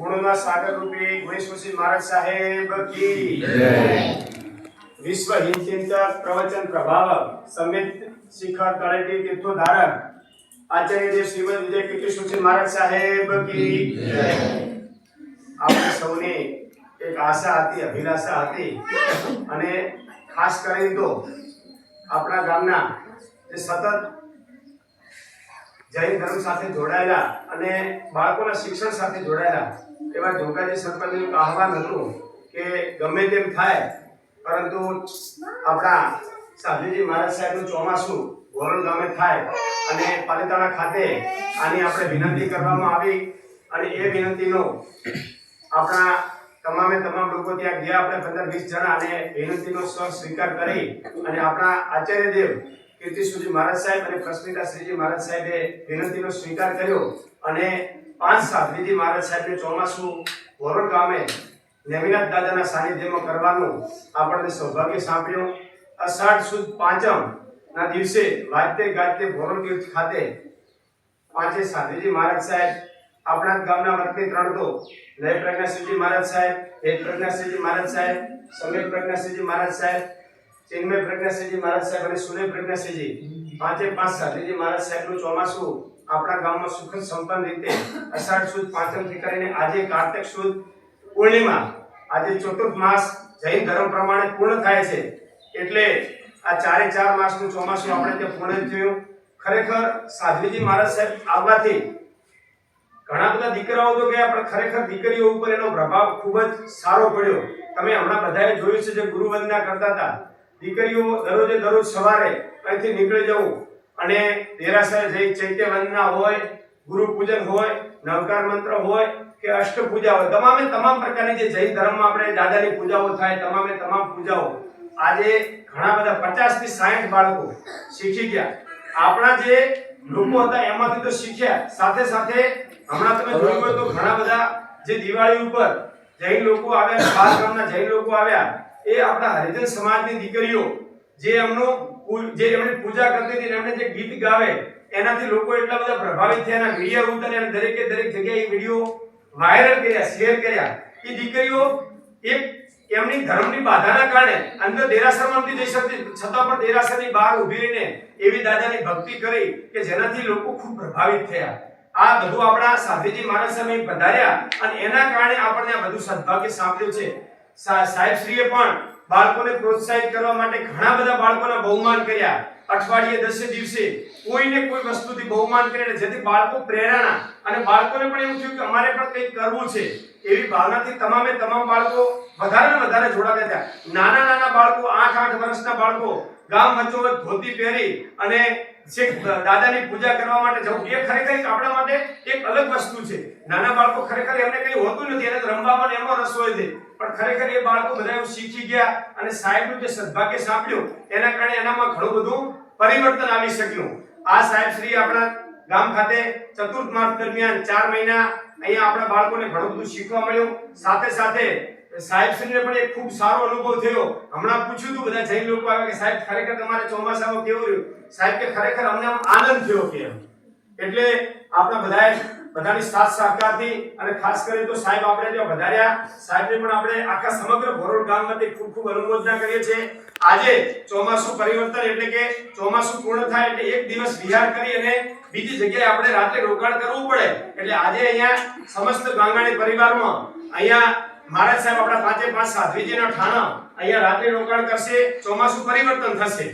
ગુણના સાગર રૂપે ગણેશવસી મહારાજ સાહેબ કી વિશ્વ ચિંતક પ્રવચન પ્રભાવક, સમિત શિખર તળેટી તીર્થોધારક આચાર્ય દેવ શ્રીમદ વિજય કીર્તિશુસી મહારાજ સાહેબ કી આપણે સૌને એક આશા હતી, અભિલાષા હતી અને ખાસ કરીને તો આપણા ગામના જે સતત જૈન ધર્મ સાથે જોડાયેલા અને બાળકોના શિક્ષણ સાથે જોડાયેલા એવા જોગાજી સરપંચનું આહવાન હતું કે ગમે તેમ થાય, પરંતુ આપણા સાધુજી મહારાજ સાહેબનું ચોમાસું વોરણ ગામે થાય અને પાલિતાણા ખાતે આની આપણે વિનંતી કરવામાં આવી અને એ વિનંતીનો આપણા તમામે તમામ લોકો ત્યાં ગયા, આપણે પંદર વીસ જણા અને વિનંતીનો સ્વ સ્વીકાર કરી અને આપણા આચાર્ય દેવ કીર્તિશુજી મહારાજ સાહેબ અને પ્રસ્મિતા શ્રીજી મહારાજ સાહેબે વિનંતીનો સ્વીકાર કર્યો અને પાંચ સાધ્વીજી મહારાજ સાહેબને ચોમાસું વરોડ ગામે નેમિનાથ દાદાના સાનિધ્યમાં કરવાનું આપણને સૌભાગ્ય સાંપડ્યું અષાઢ સુદ પાંચમ ના દિવસે વાજતે ગાજતે ભોરણ તીર્થ ખાતે પાંચે સાધુજી મહારાજ સાહેબ આપણા ગામના વર્તની ત્રણ તો લય પ્રજ્ઞાસિંહજી મહારાજ સાહેબ હેત પ્રજ્ઞાસિંહજી મહારાજ સાહેબ સમીર પ્રજ્ઞાસિંહજી મહારાજ સાહેબ ચિન્મય પ્રજ્ઞાસિંહજી મહારાજ સાહેબ અને સુનય પ્રજ્ઞાસિંહજી પાંચે પાંચ સાધ્વીજી મહારાજ સાહેબનું ચોમાસું આપણા ગામમાં સુખદ સંપન્ન રીતે અષાઢ સુદ પાંચમથી કરીને આજે કાર્તિક સુદ પૂર્ણિમા, આજે ચતુર્થ માસ જૈન ધર્મ પ્રમાણે પૂર્ણ થાય છે. એટલે આ ચારે ચાર માસનું ચોમાસું આપણે ત્યાં પૂર્ણ થયું. ખરેખર સાધ્વીજી મહારાજ સાહેબ આવવાથી ઘણા બધા દીકરાઓ તો ગયા, પણ ખરેખર દીકરીઓ ઉપર એનો પ્રભાવ ખૂબ જ સારો પડ્યો. તમે હમણાં બધાએ જોયું છે જે ગુરુ વંદના કરતા હતા. દીકરીઓ દરરોજે દરરોજ સવારે અહીંથી નીકળી જવું અને દેરાસર જઈ ચૈત્ય વંદના હોય, ગુરુ પૂજન હોય, નવકાર મંત્ર હોય કે અષ્ટ પૂજા હોય, તમામે તમામ પ્રકારની જે જૈન ધર્મમાં આપણે દાદાની પૂજાઓ થાય, તમામે તમામ પૂજાઓ. આજે ઘણા બધા પચાસથી સાઠ બાળકો શીખી ગયા. આપણા જે લોકો હતા એમાંથી તો શીખ્યા. સાથે સાથે હમણાં તમે જોયું હોય તો ઘણા બધા જે દિવાળી ઉપર જૈન લોકો આવ્યા બાર ગામના જૈન લોકો આવ્યા. એ આપણા હરિજન સમાજની દીકરીઓ, જે એમનું જે એમણે પૂજા કરતી હતી એમણે જે ગીત ગાવે, એનાથી લોકો એટલા બધા પ્રભાવિત થયા એના વીડિયો ઉતાર્યા અને દરેકે દરેક જગ્યાએ વીડિયો વાયરલ કર્યા, શેર કર્યા. એ દીકરીઓ એક એમની ધર્મની બાધાના કારણે અંદર દેરાસરમાં નથી જઈ શકતી છતાં પણ દેરાસરની બહાર ઊભી રહીને એવી દાદાની ભક્તિ કરી કે જેનાથી લોકો ખૂબ પ્રભાવિત થયા. આ બધું આપણા સાધુજી મહારાજ સામે પધાર્યા અને એના કારણે આપણને આ બધું સદભાગ્ય સાંપડ્યું છે. સાહેબશ્રીએ પણ બાળકોને પ્રોત્સાહિત કરવા માટે ઘણા બધા બાળકોના બહુમાન કર્યા. અઠવાડિયે દસે દિવસે કોઈને કોઈ વસ્તુથી બહુમાન કરીને જેથી બાળકો પ્રેરણા અને બાળકોને પણ એવું થયું કે અમારે પણ કંઈક કરવું છે. એવી ભાવનાથી તમામે તમામ બાળકો વધારે વધારે જોડાતા હતા. નાના નાના બાળકો, આઠ આઠ વર્ષના બાળકો ગામ વચ્ચોવચ ધોતી પહેરી અને દાદાની પૂજા કરવા માટે જવું. એ ખરેખર આપણા માટે એક અલગ વસ્તુ છે. નાના બાળકો ખરેખર એમને કંઈ હોતું નથી. એને રમવામાં એમાં રસ હોય છે. પણ ખરેખર એ બાળકો બધા એવું શીખી ગયા અને સાહેબનું જે સદભાગ્ય સાંભળ્યું, એના કારણે એનામાં ઘણું બધું પરિવર્તન આવી શક્યું. આ સાહેબ શ્રી આપણા ગામ ખાતે ચતુર્થ માસ દરમિયાન ચાર મહિના અહીંયા આપણા બાળકોને ઘણું બધું શીખવા મળ્યું. સાથે સાથે સાહેબ શ્રીને પણ એક ખૂબ સારો અનુભવ થયો. હમણાં પૂછ્યું હતું બધા જૈન લોકો આવ્યા કે સાહેબ, ખરેખર તમારે ચોમાસામાં કેવું રહ્યું? સાહેબ કે ખરેખર અમને આમ આનંદ થયો કે એટલે આપણા બધાએ બધાની સાથ સહકારથી અને ખાસ કરીને તો સાહેબ આપણે ત્યાં વધાર્યા. સાહેબને પણ આપણે આખા સમગ્ર ભરોડ ગામમાંથી ખૂબ ખૂબ અનુમોદના કરીએ છીએ. આજે ચોમાસું પરિવર્તન એટલે કે ચોમાસું પૂર્ણ થાય એટલે એક દિવસ વિહાર કરી અને બીજી જગ્યાએ આપણે રાત્રે રોકાણ કરવું પડે. એટલે આજે અહીંયા સમસ્ત ગાંગાણી પરિવારમાં અહીંયા મહારાજ સાહેબ આપણા પાંચે પાંચ સાધ્વીજીના ઠાણા અહીંયા રાત્રે રોકાણ કરશે, ચોમાસું પરિવર્તન થશે.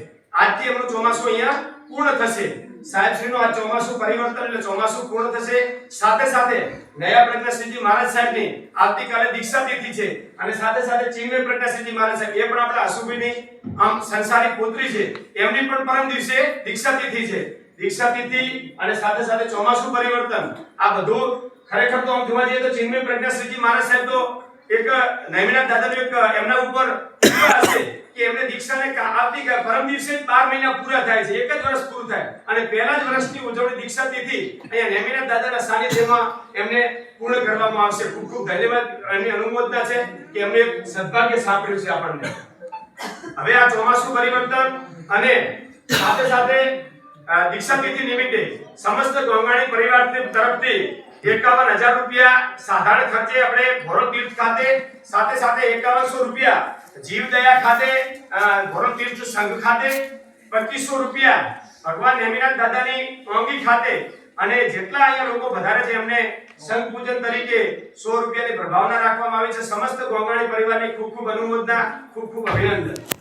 આજથી એમનું ચોમાસું અહીંયા પૂર્ણ થશે. સાહેબશ્રીનું આ ચોમાસું પરિવર્તન એટલે ચોમાસું પૂર્ણ થશે. સાથે સાથે નયા પ્રજ્ઞાસિંહજી મહારાજ સાહેબની આવતીકાલે દીક્ષા તિથિ છે. અને સાથે સાથે ચિન્મય પ્રજ્ઞાસિંહજી મહારાજ સાહેબ, એ પણ આપણા આસુભાઈની આમ સંસારી પુત્રી છે. એમની પણ પરમ દિવસે દીક્ષા તિથિ છે. દીક્ષા તિથિ અને સાથે સાથે ચોમાસું પરિવર્તન. આ બધું ખરેખર તો આમ જોવા જઈએ તો ચિન્મય પ્રજ્ઞાસિંહજી મહારાજ સાહેબ તો એક નૈમિનાથ દાદાનું એક, એમના ઉપર હશે કે એમને દીક્ષાને આવતી પરમ દિવસે 12 મહિના પૂરા થાય છે. એક જ વર્ષ પૂરું થાય. અને પહેલા જ વર્ષની ઉજવણી દીક્ષા તિથિ અહીંયા નૈમિનાથ દાદાના સાનિધ્યમાં એમને પૂર્ણ કરવામાં આવશે. ખૂબ ખૂબ ધન્યવાદ. એની અનુમોદના છે કે એમને એક સદભાગ્ય સાંપડ્યું છે આપણને. હવે આ ચોમાસું પરિવર્તન અને સાથે સાથે દીક્ષા તિથિ નિમિત્તે સમસ્ત ગોંગાણી પરિવાર તરફથી એકાવન હજાર રૂપિયા સાધારણ ખર્ચે આપણે ભોરો તીર્થ ખાતે, સાથે સાથે એકાવનસો રૂપિયા જીવદયા ખાતે ભોરો તીર્થ સંઘ ખાતે, પચીસો રૂપિયા ભગવાન નેમિનાથ દાદાની ઓંગી ખાતે અને જેટલા અહીંયા લોકો વધારે છે, એમને સંઘ પૂજન તરીકે સો રૂપિયાની પ્રભાવના રાખવામાં આવી છે. સમસ્ત ગોંગાણી પરિવારની ખૂબ ખૂબ અનુમોદના, ખૂબ ખૂબ અભિનંદન.